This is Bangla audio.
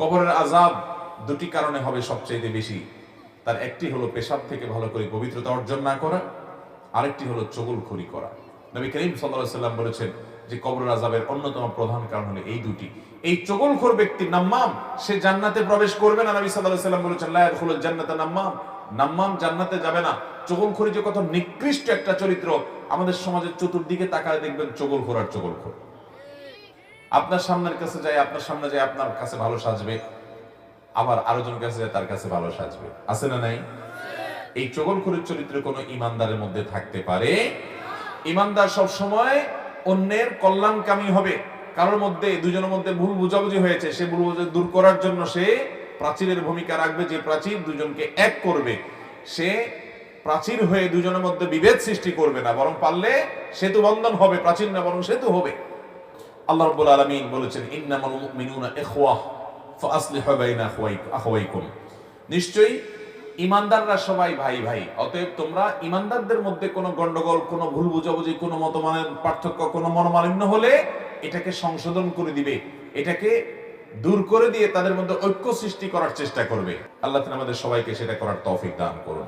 কবরের আজাব দুটি কারণে হবে সবচেয়ে বেশি। তার একটি হলো পেশাব থেকে ভালো করে পবিত্রতা অর্জন না করা, আরেকটি হলো চগলখড়ি করা। নবী করিম সাল্লাম বলেছেন যে কবরের আজাবের অন্যতম প্রধান কারণ হলো এই দুটি। এই চগলখোর ব্যক্তি নাম্মাম, সে জান্নাতে প্রবেশ করবে না, নবী সাল্লাম বলেছেন, লা ইয়াদখুলুল জান্নাতা নাম্মাম। নাম্মাম জান্নাতে যাবে না। চগলখড়ি যে কত নিকৃষ্ট একটা চরিত্র, আমাদের সমাজের চতুর্দিকে তাকায় দেখবেন চগলখোর আর চগলখোর। আপনার সামনের কাছে যায় আপনার সামনে যায় আপনার কাছে ভালো সাজবে। আবার আরও জন কাছে তার কাছে ভালো সাজবে। আছে না নাই? এই চগলখড়ির চরিত্র কোনো ইমানদারের মধ্যে থাকতে পারে? ইমানদার সব সময় অন্যের কল্যাণকামী হবে। কারোর মধ্যে, দুজনের মধ্যে ভুল বুঝাবুঝি হয়েছে, সে ভুল বুঝাবুঝি দূর করার জন্য সে প্রাচীরের ভূমিকা রাখবে। যে প্রাচীর দুজনকে এক করবে, সে প্রাচীর হয়ে দুজনের মধ্যে বিভেদ সৃষ্টি করবে না, বরং পারলে সেতু বন্ধন হবে। প্রাচীর না, বরং সেতু হবে। আল্লাহ রাব্বুল আলামিন বলেছেন, ইন্নামাল মুমিনুনা ইখওয়াহ ফাসলিহু বাইনা আখওয়াইকুম। নিশ্চয়ই ইমানদাররা সবাই ভাই ভাই। অতএব তোমরা ইমানদারদের মধ্যে কোনো গন্ডগোল, কোনো ভুল বুঝাবুঝি, কোনো মতমানের পার্থক্য, কোনো মনোমালিন্য হলে এটাকে সংশোধন করে দিবে। এটাকে দূর করে দিয়ে তাদের মধ্যে ঐক্য সৃষ্টি করার চেষ্টা করবে। আল্লাহ আমাদের সবাইকে সেটা করার তৌফিক দান করুন।